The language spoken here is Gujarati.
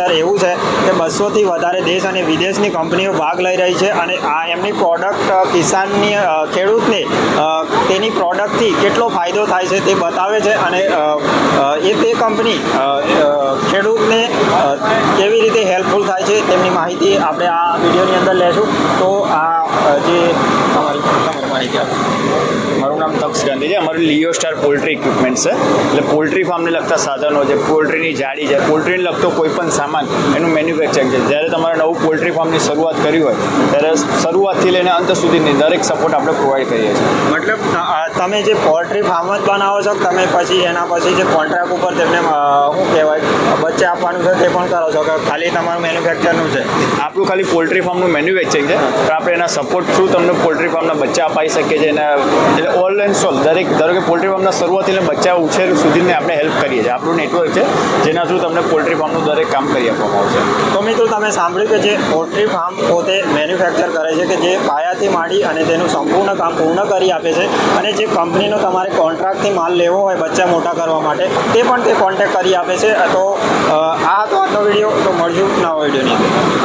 અંદર એવું છે કે બસોથી વધારે દેશ અને વિદેશની કંપનીઓ ભાગ લઈ રહી છે અને આ એમની પ્રોડક્ટ કિસાનની ખેડૂતને તેની પ્રોડક્ટથી કેટલો ફાયદો થાય છે તે બતાવે છે અને એ તે કંપની ખેડૂતને કેવી રીતે તેમની માહિતી આપણે આ વિડીયોની અંદર લેશું. તો આ જે તમારી તમારી માહિતી આપો. મારું નામ તક્ષ ગાંધી છે અમારું લિયો સ્ટાર પોલ્ટ્રી ઇક્વિપમેન્ટ છે. એટલે પોલ્ટ્રી ફાર્મને લગતા સાધનો છે પોલ્ટ્રીની જાળી છે. પોલ્ટ્રીને લગતો કોઈ પણ સામાન એનું મેન્યુફેક્ચરિંગ છે. જ્યારે તમારે નવું પોલ્ટ્રી ફાર્મની શરૂઆત કરી હોય ત્યારે શરૂઆતથી લઈને અંત સુધીની દરેક સપોર્ટ આપણે પ્રોવાઈડ કરીએ છીએ. મતલબ તમે જે પોલ્ટ્રી ફાર્મ જ બનાવો છો તમે પછી એના પછી જે કોન્ટ્રાક્ટ ઉપર તેમને શું કહેવાય? બચ્ચે આપવાનું છે તે પણ કરો છો કે ખાલી તમારું મેન્યુફેક્ચરનું છે? આપણું ખાલી પોલ્ટ્રી ફાર્મનું મેન્યુફેક્ચરિંગ છે પણ આપણે એના સપોર્ટ થ્રુ તમને પોલ્ટ્રી ફાર્મના બચ્ચા અપાઈ શકીએ છીએ એના એટલે ઓલ એન્ડ સોલ દરેક ધારો કે પોલ્ટ્રી ફાર્મના શરૂઆતથી લઈને બચ્ચા ઉછેર સુધીને આપણે હેલ્પ કરીએ છીએ. આપણું નેટવર્ક છે જેના થ્રુ તમને પોલ્ટ્રી ફાર્મનું દરેક કામ કરી આપવામાં આવશે. તો મિત્રો તમે સાંભળ્યું કે જે પોલ્ટ્રી ફાર્મ પોતે મેન્યુફેક્ચર કરે છે કે જે પાયાથી માંડી અને તેનું સંપૂર્ણ કામ પૂર્ણ કરી આપે છે અને જે કંપનીનો તમારે કોન્ટ્રાક્ટથી માલ લેવો હોય બચ્ચા મોટા કરવા માટે, તે પણ તે કોન્ટેક્ટ કરી આપે છે. તો આ હતો આજનો વીડિયો, તો મળશું નવા વિડીયોની